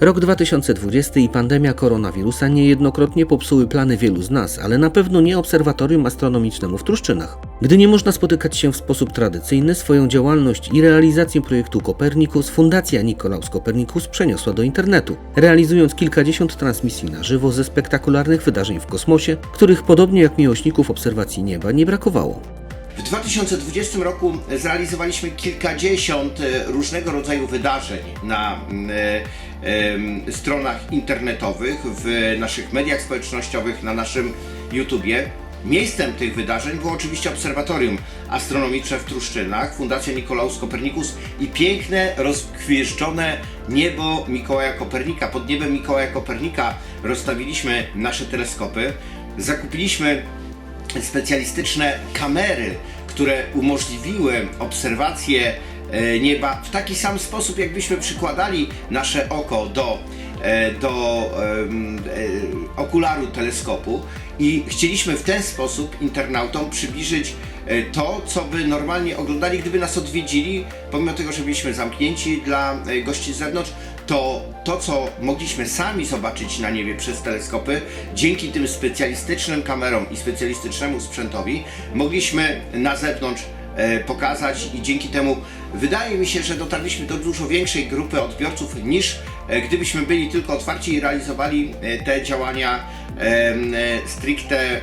Rok 2020 i pandemia koronawirusa niejednokrotnie popsuły plany wielu z nas, ale na pewno nie obserwatorium astronomicznemu w Truszczynach. Gdy nie można spotykać się w sposób tradycyjny, swoją działalność i realizację projektu Kopernikus Fundacja Nikolaus Kopernikus przeniosła do internetu, realizując kilkadziesiąt transmisji na żywo ze spektakularnych wydarzeń w kosmosie, których podobnie jak miłośników obserwacji nieba nie brakowało. W 2020 roku zrealizowaliśmy kilkadziesiąt e, różnego rodzaju wydarzeń na mm, e, stronach internetowych, w naszych mediach społecznościowych, na naszym YouTubie. Miejscem tych wydarzeń było oczywiście Obserwatorium Astronomiczne w Truszczynach, Fundacja Nikolaus Kopernikus i piękne, rozgwieżdżone niebo Mikołaja Kopernika. Pod niebem Mikołaja Kopernika rozstawiliśmy nasze teleskopy, zakupiliśmy specjalistyczne kamery, które umożliwiły obserwację e, nieba w taki sam sposób, jakbyśmy przykładali nasze oko do, e, do e, okularu teleskopu i chcieliśmy w ten sposób internautom przybliżyć to, co by normalnie oglądali, gdyby nas odwiedzili, pomimo tego, że byliśmy zamknięci dla gości z zewnątrz, to to, co mogliśmy sami zobaczyć na niebie przez teleskopy, dzięki tym specjalistycznym kamerom i specjalistycznemu sprzętowi, mogliśmy na zewnątrz e, pokazać i dzięki temu wydaje mi się, że dotarliśmy do dużo większej grupy odbiorców niż e, gdybyśmy byli tylko otwarci i realizowali e, te działania stricte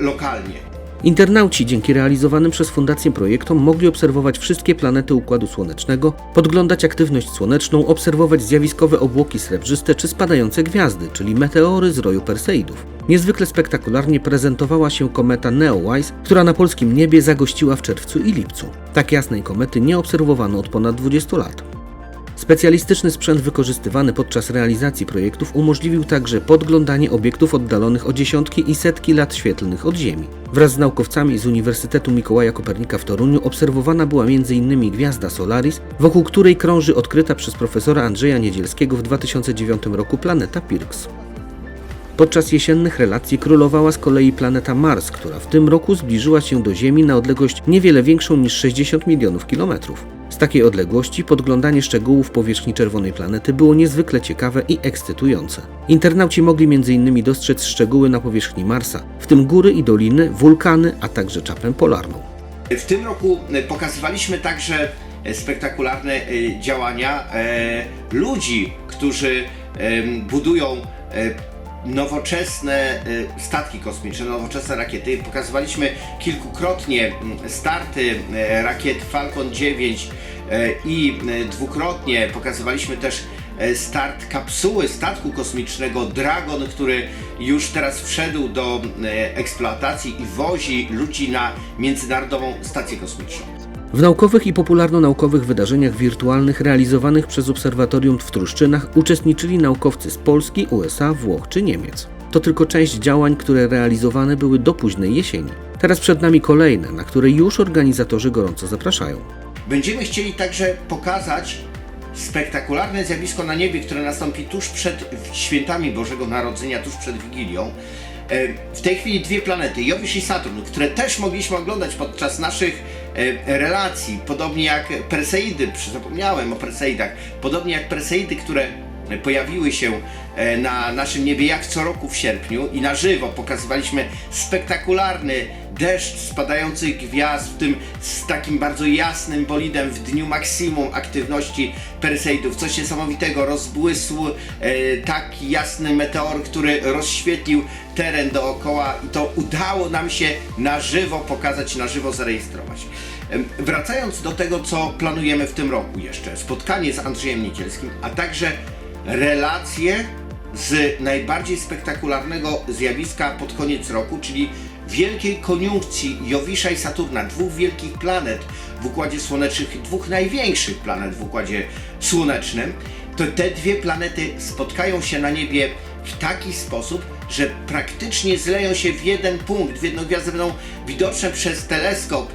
lokalnie. Internauci dzięki realizowanym przez Fundację projektom mogli obserwować wszystkie planety Układu Słonecznego, podglądać aktywność słoneczną, obserwować zjawiskowe obłoki srebrzyste czy spadające gwiazdy, czyli meteory z roju Perseidów. Niezwykle spektakularnie prezentowała się kometa Neowise, która na polskim niebie zagościła w czerwcu i lipcu. Tak jasnej komety nie obserwowano od ponad 20 lat. Specjalistyczny sprzęt wykorzystywany podczas realizacji projektów umożliwił także podglądanie obiektów oddalonych o dziesiątki i setki lat świetlnych od Ziemi. Wraz z naukowcami z Uniwersytetu Mikołaja Kopernika w Toruniu obserwowana była m.in. gwiazda Solaris, wokół której krąży odkryta przez profesora Andrzeja Niedzielskiego w 2009 roku planeta Pirks. Podczas jesiennych relacji królowała z kolei planeta Mars, która w tym roku zbliżyła się do Ziemi na odległość niewiele większą niż 60 milionów kilometrów. Takiej odległości podglądanie szczegółów powierzchni czerwonej planety było niezwykle ciekawe i ekscytujące. Internauci mogli m.in. dostrzec szczegóły na powierzchni Marsa, w tym góry i doliny, wulkany, a także czapę polarną. W tym roku e, pokazywaliśmy także e, spektakularne e, działania ludzi, którzy budują nowoczesne e, statki kosmiczne, nowoczesne rakiety. Pokazywaliśmy kilkukrotnie m, starty e, rakiet Falcon 9 e, i dwukrotnie pokazywaliśmy też start kapsuły statku kosmicznego Dragon, który już teraz wszedł do eksploatacji i wozi ludzi na Międzynarodową Stację Kosmiczną. W naukowych i popularno-naukowych wydarzeniach wirtualnych realizowanych przez Obserwatorium w Truszczynach uczestniczyli naukowcy z Polski, USA, Włoch czy Niemiec. To tylko część działań, które realizowane były do późnej jesieni. Teraz przed nami kolejne, na które już organizatorzy gorąco zapraszają. Będziemy chcieli także pokazać spektakularne zjawisko na niebie, które nastąpi tuż przed świętami Bożego Narodzenia, tuż przed Wigilią. E, W tej chwili dwie planety, Jowisz i Saturn, które też mogliśmy oglądać podczas naszych relacji, podobnie jak Perseidy, zapomniałem o Perseidach, podobnie jak Perseidy, które pojawiły się e, na naszym niebie jak co roku w sierpniu i na żywo pokazywaliśmy spektakularny deszcz spadających gwiazd, w tym z takim bardzo jasnym bolidem w dniu maksimum aktywności Perseidów. Coś niesamowitego, rozbłysł e, taki jasny meteor, który rozświetlił teren dookoła i to udało nam się na żywo pokazać, na żywo zarejestrować. Em, Wracając do tego, co planujemy w tym roku jeszcze, spotkanie z Andrzejem Niedzielskim, a także relacje z najbardziej spektakularnego zjawiska pod koniec roku, czyli wielkiej koniunkcji Jowisza i Saturna, dwóch wielkich planet w Układzie Słonecznym, dwóch największych planet w Układzie Słonecznym, to te dwie planety spotkają się na niebie w taki sposób, że praktycznie zleją się w jeden punkt, w jedną gwiazdę będą widoczne przez teleskop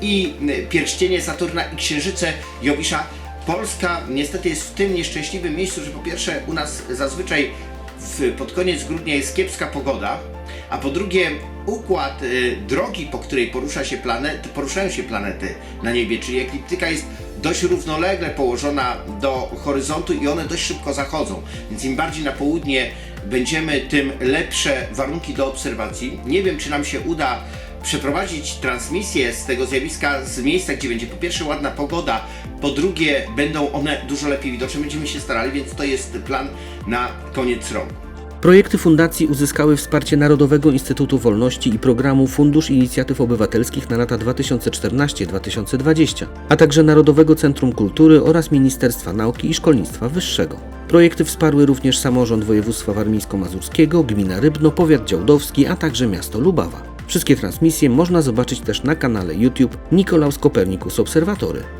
i pierścienie Saturna i księżyce Jowisza. Polska niestety jest w tym nieszczęśliwym miejscu, że po pierwsze u nas zazwyczaj w, pod koniec grudnia jest kiepska pogoda, a po drugie układ y, drogi, po której porusza się planet, poruszają się planety na niebie, czyli ekliptyka jest dość równolegle położona do horyzontu i one dość szybko zachodzą. Więc im bardziej na południe będziemy, tym lepsze warunki do obserwacji. Nie wiem, czy nam się uda przeprowadzić transmisję z tego zjawiska z miejsca, gdzie będzie po pierwsze ładna pogoda, po drugie będą one dużo lepiej widoczne. Będziemy się starali, więc to jest plan na koniec roku. Projekty fundacji uzyskały wsparcie Narodowego Instytutu Wolności i programu Fundusz Inicjatyw Obywatelskich na lata 2014-2020, a także Narodowego Centrum Kultury oraz Ministerstwa Nauki i Szkolnictwa Wyższego. Projekty wsparły również samorząd województwa warmińsko-mazurskiego, gmina Rybno, powiat działdowski, a także miasto Lubawa. Wszystkie transmisje można zobaczyć też na kanale YouTube Nikolaus Kopernikus Obserwatory.